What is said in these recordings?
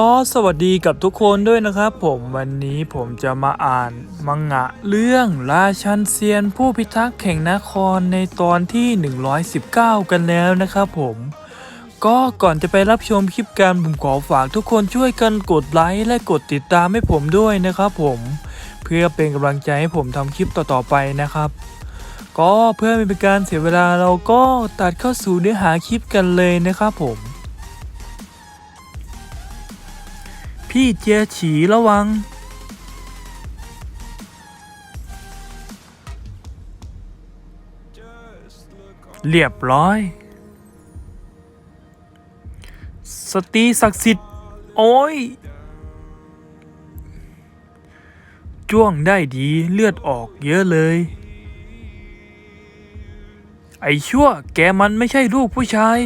ก็สวัสดีกับทุกคนด้วยนะครับผมวันนี้ผมจะมาอ่านมังงะเรื่องราชันเซียนผู้พิทักษ์แห่งนครในตอนที่ 119 กันแล้วนะครับผมก็ก่อนจะไปรับชมคลิปการผมขอฝากทุกคนช่วยกันกดไลค์และกดติดตามให้ผมด้วยนะครับผมเพื่อเป็นกำลังใจให้ผมทำคลิปต่อๆไปนะครับ ก็เพื่อไม่เป็นการเสียเวลาเราก็ตัดเข้าสู่เนื้อหาคลิปกันเลยนะครับผม พี่เจียฉีระวัง เรียบร้อย สตีศักดิ์สิทธิ์ โอ้ย จ้วงได้ดีเลือดออกเยอะเลย ไอ้ชั่วแกมันไม่ใช่ลูกผู้ชาย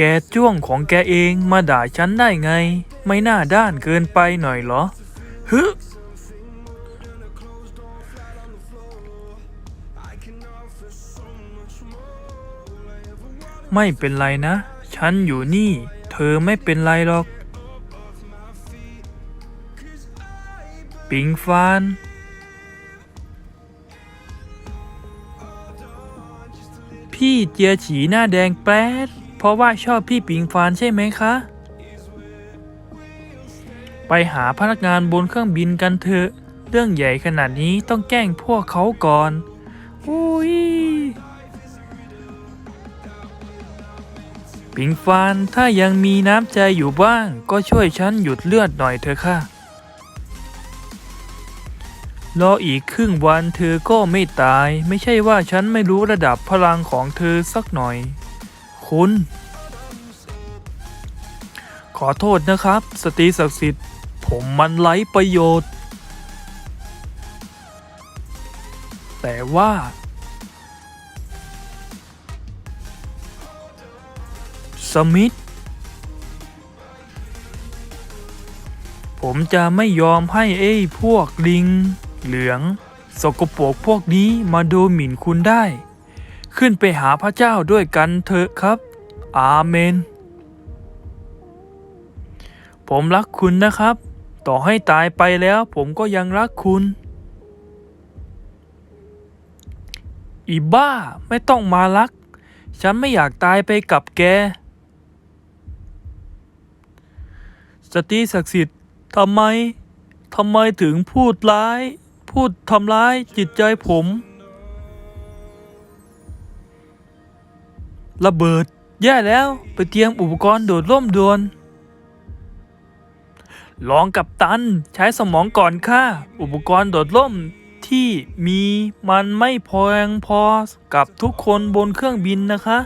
แกจ้วงของแกเองมาด่าฉันได้ไง ไม่น่าด้านเกินไปหน่อยเหรอฮึไม่เป็นไรนะ ฉันอยู่นี่ เธอไม่เป็นไรหรอก ปิงฟาน พี่เจียฉีหน้าแดงแป๊ด เพราะว่าชอบพี่ปิงฟานใช่ไหมคะ ไปหาพนักงานบนเครื่องบินกันเถอะ เรื่องใหญ่ขนาดนี้ต้องแกล้งพวกเขาก่อนอุ้ยปิงฟานถ้ายังมีน้ำใจอยู่บ้าง ก็ช่วยฉันหยุดเลือดหน่อยเถอะค่ะ รออีกครึ่งวันเธอก็ไม่ตาย ไม่ใช่ว่าฉันไม่รู้ระดับพลังของเธอสักหน่อย คุณ ขอโทษนะครับ สตรีศักดิ์สิทธิ์ ผมมันไร้ประโยชน์ แต่ว่า สมิธผมจะไม่ยอมให้ไอ้พวกลิง เหลือง สกปรกพวกนี้มาดูหมิ่นคุณได้ ขึ้นไปหาพระเจ้าด้วยกันเถอะครับ อาเมน ผมรักคุณนะครับ ต่อให้ตายไปแล้วผมก็ยังรักคุณ อีบ้าไม่ต้องมารัก ฉันไม่อยากตายไปกับแก สตีศักดิ์สิทธิ์ทำไมทำไมถึงพูดร้าย พูดทำร้ายจิตใจผม ระเบิด แย่แล้วไปเตรียมอุปกรณ์โดดร่มด่วนลองกับตันใช้สมองก่อนค่ะ อุปกรณ์โดดร่มที่มีมันไม่พอยังพอกับทุกคนบนเครื่องบินนะคะ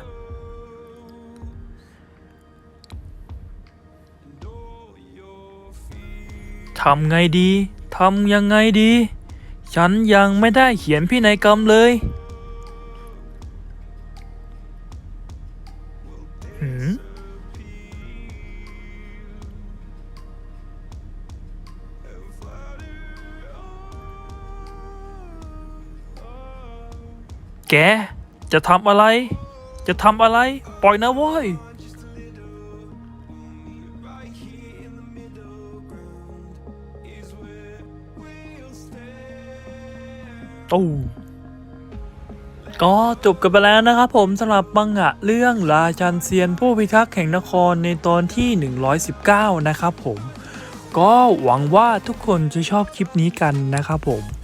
ทำไงดี ทำยังไงดี ฉันยังไม่ได้เขียนพินัยกรรมเลย แก จะทำอะไร จะทำอะไร ปล่อยนะเว้ย ตู้ก็จบกันไปแล้วนะครับผมสำหรับบังงะเรื่องราชันเซียนผู้พิทักษ์แห่งนครในตอนที่ 119 นะครับผม ก็หวังว่าทุกคนจะชอบคลิปนี้กันนะครับผม